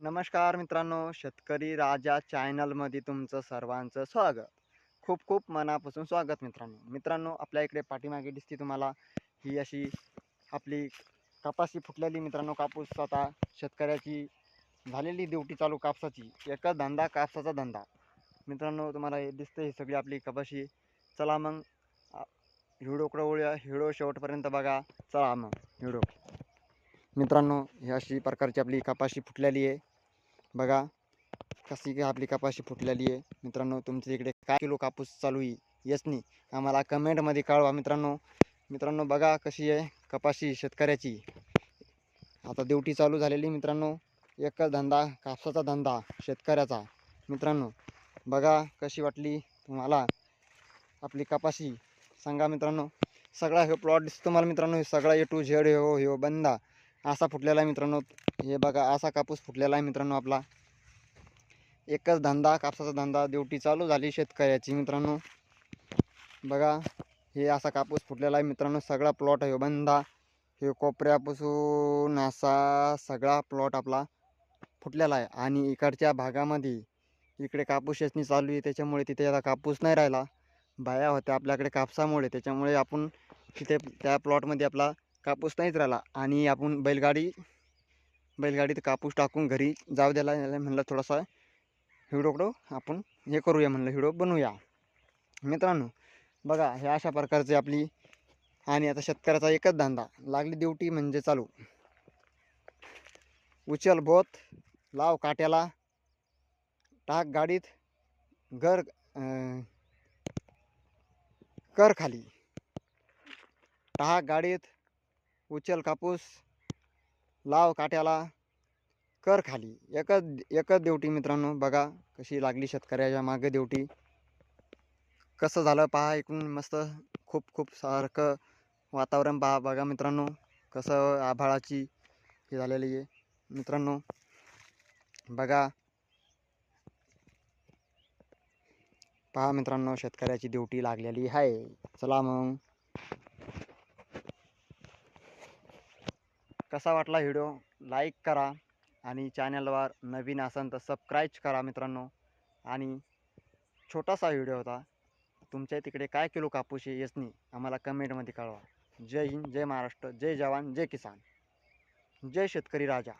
नमस्कार मित्रांनो शेतकरी राजा चॅनलमध्ये तुमचं सर्वांचं स्वागत. खूप खूप मनापासून स्वागत मित्रांनो. मित्रांनो आपल्या इकडे पाठीमागे दिसते तुम्हाला ही अशी आपली कपाशी फुटलेली मित्रांनो कापूस. आता शेतकऱ्याची झालेली ड्युटी चालू कापसाची. एकच धंदा कापसाचा धंदा. मित्रांनो तुम्हाला हे दिसते ही सगळी आपली कपाशी. चला मग हिडोकडं वळूया? हिडो शेवटपर्यंत बघा. चला मग हिडो मित्रांनो ही अशी प्रकारची आपली कपाशी फुटलेली आहे. बघा कशी काय आपली कपाशी फुटलेली आहे. मित्रांनो तुमच्या इकडे काय किलो कापूस चालू आहे यसनी आम्हाला कमेंटमध्ये कळवा मित्रांनो. मित्रांनो बघा कशी आहे कपाशी शेतकऱ्याची. आता ड्युटी चालू झालेली मित्रांनो. एकच धंदा कापसाचा धंदा शेतकऱ्याचा. मित्रांनो बघा कशी वाटली तुम्हाला आपली कपाशी. सांगा मित्रांनो सगळा हे प्लॉट दिसतो तुम्हाला मित्रांनो. सगळा ए टू झेड हो हो बंदा. असा फुटलेला आहे मित्रांनो. हे बघा असा कापूस फुटलेला आहे मित्रांनो आपला. एकच धंदा कापसाचा धंदा ड्युटी चालू झाली शेतकऱ्याची मित्रांनो. बघा हे असा कापूस फुटलेला आहे मित्रांनो सगळा प्लॉट आहे हो बंदा हे कोपऱ्यापासून असा सगळा प्लॉट आपला फुटलेला आहे. आणि इकडच्या भागामध्ये इकडे कापूस शेचणी चालू आहे त्याच्यामुळे तिथे आता कापूस नाही राहिला. बाया होत्या आपल्याकडे कापसामुळे त्याच्यामुळे आपण तिथे त्या प्लॉटमध्ये आपला कापूस नाहीच राहिला. आणि आपण बैलगाडी बैलगाडीत कापूस टाकून घरी जाऊ द्यायला म्हणलं थोडासा हिडोकडो आपण हे करूया म्हणलं हिडो बनवूया. मित्रांनो बघा हे अशा प्रकारची आपली आणि आता शेतकऱ्याचा एकच धंदा लागली ड्युटी म्हणजे चालू. उचल बोत लाव काट्याला टाक गाडीत घर कर खाली. टाक गाडीत उचल कापूस लाव काट्याला कर खाली. एकच एकच देवटी मित्रांनो बघा कशी लागली शेतकऱ्याच्या मागे देवटी. कसं झालं पहा इकडून मस्त खूप खूप सारखं वातावरण पहा बघा मित्रांनो कसं आभाळाची हे झालेली आहे. मित्रांनो बघा. पहा मित्रांनो शेतकऱ्याची देवटी लागलेली आहे. चला मग. कसा वाटला व्हिडिओ? लाईक करा आणि चॅनलवर नवीन असाल तर सबस्क्राईब करा मित्रांनो. आणि छोटासा व्हिडिओ होता तुमच्या तिकडे काय किलो कापूस येसनी यसनी आम्हाला कमेंटमध्ये कळवा. जय हिंद जय महाराष्ट्र जय जवान जय किसान. जय शेतकरी राजा.